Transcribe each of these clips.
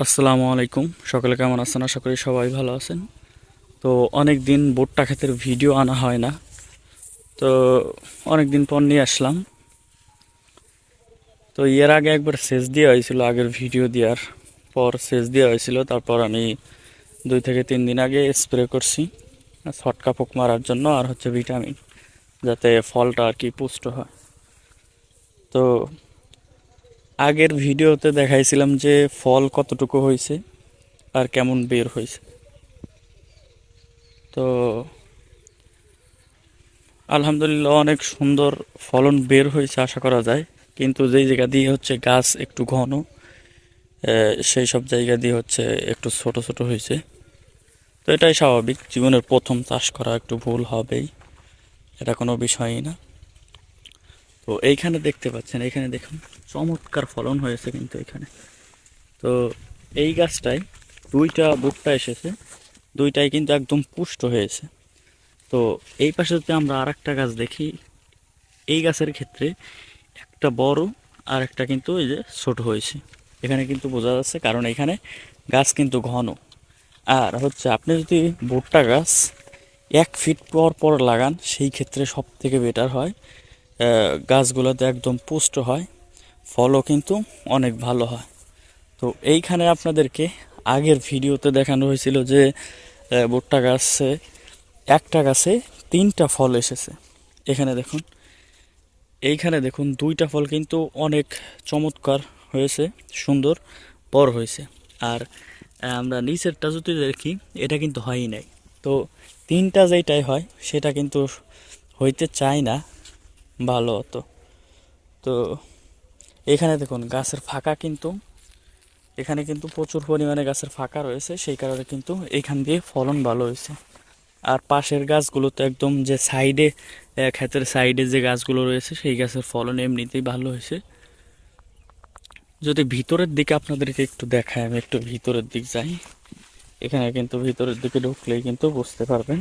আসসালামু আলাইকুম। সকলে কেমন আছেন? আশা করি সবাই ভালো আছেন। তো অনেক দিন ভুট্টা ক্ষেতের ভিডিও আনা হয় না। তো অনেক দিন পর নিয়ে আসলাম। তো এর আগে একবার সেচ দেওয়া হয়েছিল, আগের ভিডিও দেওয়ার পর সেচ দেওয়া হয়েছিল। তারপর আমি দুই থেকে তিন দিন আগে স্প্রে করছি ছটকা পোক মারার জন্য আর হচ্ছে ভিটামিন যাতে ফলটা আর কি পুষ্ট হয়। তো আগের ভিডিওতে দেখাইছিলাম যে ফল কতটুকু হয়েছে আর কেমন বের হয়েছে। তো আলহামদুলিল্লাহ অনেক সুন্দর ফলন বের হয়েছে আশা করা যায়। কিন্তু যেই জায়গা দিয়ে হচ্ছে গাছ একটু ঘন সেই সব জায়গা দিয়ে হচ্ছে একটু ছোট ছোট হয়েছে। তো এটাই স্বাভাবিক, জীবনের প্রথম চাষ করা একটু ভুল হবেই, এটা কোনো বিষয়ই না। তো এইখানে দেখতে পাচ্ছেন এখানে দেখুন, চমৎকার ফলন হয়েছে কিন্তু এখানে। তো এই গাছটায় দুইটা ভুট্টা এসেছে, দুইটাই কিন্তু একদম পুষ্ট হয়েছে। তো এই পাশে যদি আমরা আর একটা গাছ দেখি, এই গাছের ক্ষেত্রে একটা বড় আর একটা কিন্তু এই যে ছোট হয়েছে। এখানে কিন্তু বোঝা যাচ্ছে কারণ এখানে গাছ কিন্তু ঘন। আর হচ্ছে আপনি যদি ভুট্টা গাছ এক ফিট পর পর লাগান, সেই ক্ষেত্রে সব থেকে বেটার হয় গাছগুলোতে একদম পুষ্ট হয়, ফলও কিন্তু অনেক ভালো হয়। তো এইখানে আপনাদেরকে আগের ভিডিওতে দেখানো হয়েছিল যে ভুট্টা গাছে, একটা গাছে তিনটা ফল এসেছে। এখানে দেখুন, এইখানে দেখুন দুইটা ফল কিন্তু অনেক চমৎকার হয়েছে, সুন্দর, বড় হয়েছে। আর আমরা নিচেরটা যদি দেখি, এটা কিন্তু হয়ই নাই। তো তিনটা যেটাই হয়, সেটা কিন্তু হইতে চায় না। ভালো হতো। তো এখানে দেখুন, গাছের ফাঁকা কিন্তু, এখানে কিন্তু প্রচুর পরিমাণে গাছের ফাঁকা রয়েছে, সেই কারণে কিন্তু এখান দিয়ে ফলন ভালো হয়েছে। আর পাশের গাছগুলো তো একদম যে সাইডে ক্ষেতের সাইডে যে গাছগুলো রয়েছে, সেই গাছের ফলন এমনিতেই ভালো হয়েছে। যদি ভিতরের দিকে আপনাদেরকে একটু দেখায় আমি একটু ভিতরের দিক যাই। এখানে কিন্তু ভিতরের দিকে ঢুকলেই কিন্তু বুঝতে পারবেন।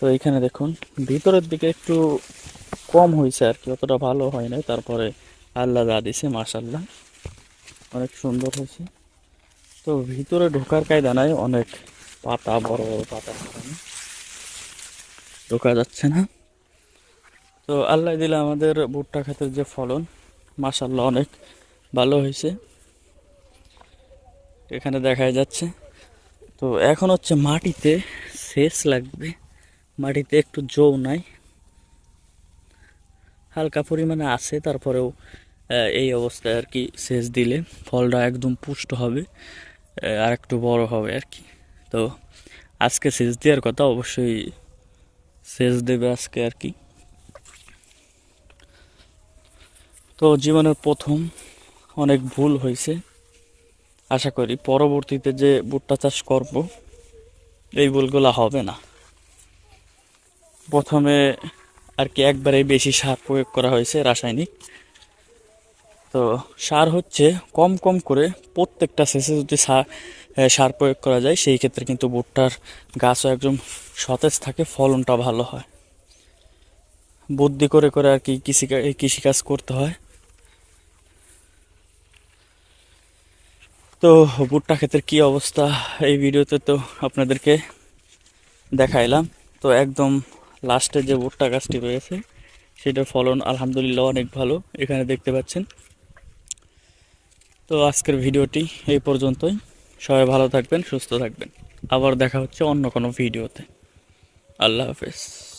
তো এখানে দেখুন, ভিতরের দিকে একটু কম হয়েছে আর কি, অতটা ভালো হয় নাই। তারপরে আল্লাহ যা দিছে মাশাল্লাহ অনেক সুন্দর হয়েছে। তো ভিতরে ঢোকার কায়দা নাই, অনেক পাতা, বড় বড় পাতা ঢোকা যাচ্ছে না। তো আল্লাহ দিলে আমাদের ভুট্টা ক্ষেতের যে ফলন মাশাল্লাহ অনেক ভালো হয়েছে। এখানে দেখা যাচ্ছে। তো এখন হচ্ছে মাটিতে সেচ লাগবে। মাটিতে একটু জৌ নাই। হালকা পরিমাণে আছে, তারপরেও এই অবস্থায় আর কি সেচ দিলে ফলটা একদম পুষ্ট হবে আর একটু বড় হবে আর কি। তো আজকে সেচ দেওয়ার কথা, অবশ্যই সেচ দেবে আজকে আর কি। তো জীবনের প্রথম অনেক ভুল হয়েছে। আশা করি পরবর্তীতে যে ভুট্টা চাষ করব, এই ভুলগুলো হবে না। প্রথমে আর কি একবারে বেশি সার প্রয়োগ করা হয়েছে রাসায়নিক। তো সার হচ্ছে কম কম করে প্রত্যেকটা শেষে যদি সার সার প্রয়োগ করা যায়, সেই ক্ষেত্রে কিন্তু ভুট্টার গাছও একদম সতেজ থাকে ফলনটা ভালো হয়। বুদ্ধি করে করে আর কি কৃষি কৃষিকাজ করতে হয়। তো ভুট্টা ক্ষেতের কি অবস্থা এই ভিডিওতে তো আপনাদেরকে দেখাইলাম। তো একদম লাস্টে যে ভুট্টা গাছটি রয়েছে, সেটার ফলন আলহামদুলিল্লাহ অনেক ভালো, এখানে দেখতে পাচ্ছেন। তো আজকের ভিডিওটি এই পর্যন্তই। সবাই ভালো থাকবেন, সুস্থ থাকবেন। আবার দেখা হচ্ছে অন্য কোনো ভিডিওতে। আল্লাহ হাফেজ।